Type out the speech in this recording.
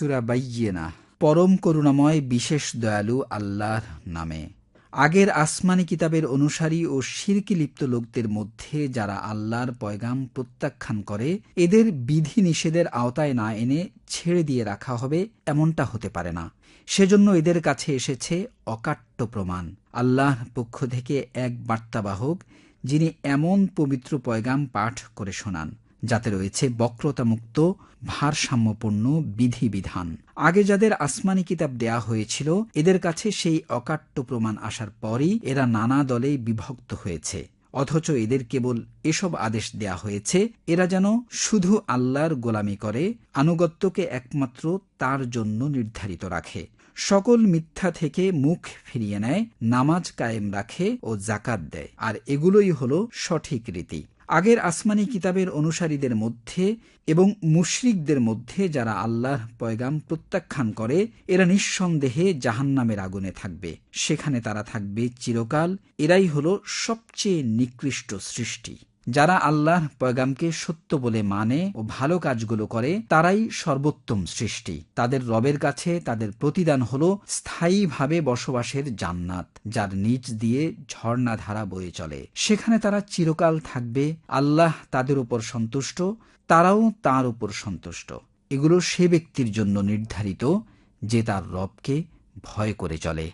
সুরা বাইয়েনা। পরম করুণাময়, বিশেষ দয়ালু আল্লাহর নামে। আগের আসমানি কিতাবের অনুসারী ও শিরকি লিপ্ত লোকদের মধ্যে যারা আল্লাহর পয়গাম প্রত্যাখ্যান করে, এদের বিধি নিষেধের আওতায় না এনে ছেড়ে দিয়ে রাখা হবে এমনটা হতে পারে না। সেজন্য এদের কাছে এসেছে অকাট্য প্রমাণ। আল্লাহর পক্ষ থেকে এক বার্তাবাহক, যিনি এমন পবিত্র পয়গাম পাঠ করে শোনান। যাতে রয়েছে বক্রতামুক্ত ভারসাম্যপূর্ণ বিধিবিধান। আগে যাদের আসমানি কিতাব দেয়া হয়েছিল, এদের কাছে সেই অকাট্য প্রমাণ আসার পরই এরা নানা দলে বিভক্ত হয়েছে। অথচ এদের কেবল এসব আদেশ দেয়া হয়েছে, এরা যেন শুধু আল্লাহর গোলামি করে, আনুগত্যকে একমাত্র তার জন্য নির্ধারিত রাখে। সকল মিথ্যা থেকে মুখ ফিরিয়ে নেয়, নামাজ কায়েম রাখে ও জাকাত দেয়। আর এগুলোই হল সঠিক রীতি। আগের আসমানি কিতাবের অনুসারীদের মধ্যে এবং মুশরিকদের মধ্যে যারা আল্লাহর পয়গাম প্রত্যাখ্যান করে, এরা নিঃসন্দেহে জাহান্নামের আগুনে থাকবে। সেখানে তারা থাকবে চিরকাল। এরাই হল সবচেয়ে নিকৃষ্ট সৃষ্টি। যারা আল্লাহর পয়গামকে সত্য বলে মানে ও ভালো কাজগুলো করে, তারাই সর্বোত্তম সৃষ্টি। তাদের রবের কাছে তাদের প্রতিদান হল স্থায়ীভাবে বসবাসের জান্নাত, যার নিচ দিয়ে ঝর্ণাধারা বয়ে চলে। সেখানে তারা চিরকাল থাকবে, আল্লাহ তাদের উপর সন্তুষ্ট, তারাও তার উপর সন্তুষ্ট। এগুলো সে ব্যক্তির জন্য নির্ধারিত, যে তার রবকে ভয় করে চলে।